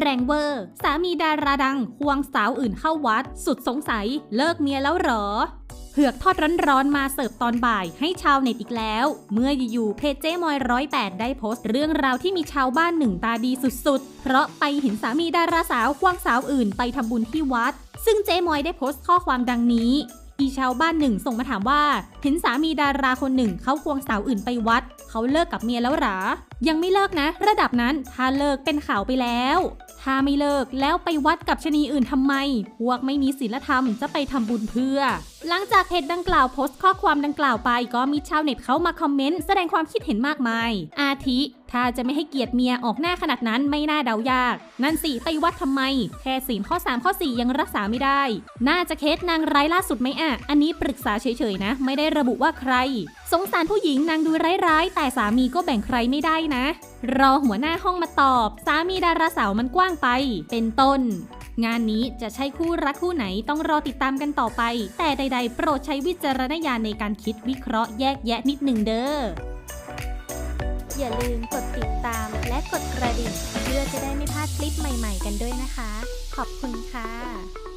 แรงเวอร์ สามีดาราดังควงสาวอื่นเข้าวัด สุดสงสัย เลิกเมียแล้วหรอเผือกทอดร้อนๆมาเสิร์ฟตอนบ่ายให้ชาวเน็ตอีกแล้ว เมื่ออยู่ๆเพจเจมอยร้อยแปดได้โพสต์เรื่องราวที่มีชาวบ้านหนึ่งตาดีสุดๆ เพราะไปเห็นสามีดาราสาวควงสาวอื่นไปทำบุญที่วัด ซึ่งเจมอยได้โพสต์ข้อความดังนี้มีชาวบ้านหนึ่งส่งมาถามว่า เห็นสามีดาราคนหนึ่งเขาควงสาวอื่นไปวัด เขาเลิกกับเมียแล้วหรอยังไม่เลิกนะ ระดับนั้นถ้าเลิกเป็นข่าวไปแล้ว ถ้าไม่เลิกแล้วไปวัดกับชะนีอื่นทำไม พวกไม่มีศีลธรรมจะไปทำบุญเพื่อ หลังจากเพจดังกล่าวโพสต์ข้อความดังกล่าวไปก็มีชาวเน็ตเข้ามาคอมเมนต์แสดงความคิดเห็นมากมาย อาทิ ถ้าจะไม่ให้เกียรติเมียออกหน้าขนาดนั้นไม่น่าเดายาก นั่นสิไปวัดทำไม แค่ศีข้อ 3 ข้อ 4 ยังรักษาไม่ได้ น่าจะเคสนางร้ายล่าสุดไหมอะ อันนี้ปรึกษาเฉยๆนะ ไม่ได้ระบุว่าใคร สงสารผู้หญิงนางดูร้ายๆ แต่สามีก็แบ่งใครไม่ได้นะ รอหัวหน้าห้องมาตอบ สามีดาราสาวมันกว้างไป เป็นต้น งานนี้จะใช่คู่รักคู่ไหนต้องรอติดตามกันต่อไป แต่ใด ๆ โปรดใช้วิจารณญาณในการคิดวิเคราะห์แยกแยะนิดหนึ่งเด้อ อย่าลืมกดติดตามและกดกระดิ่ง เพื่อจะได้ไม่พลาดคลิปใหม่ ๆ กันด้วยนะคะ ขอบคุณค่ะ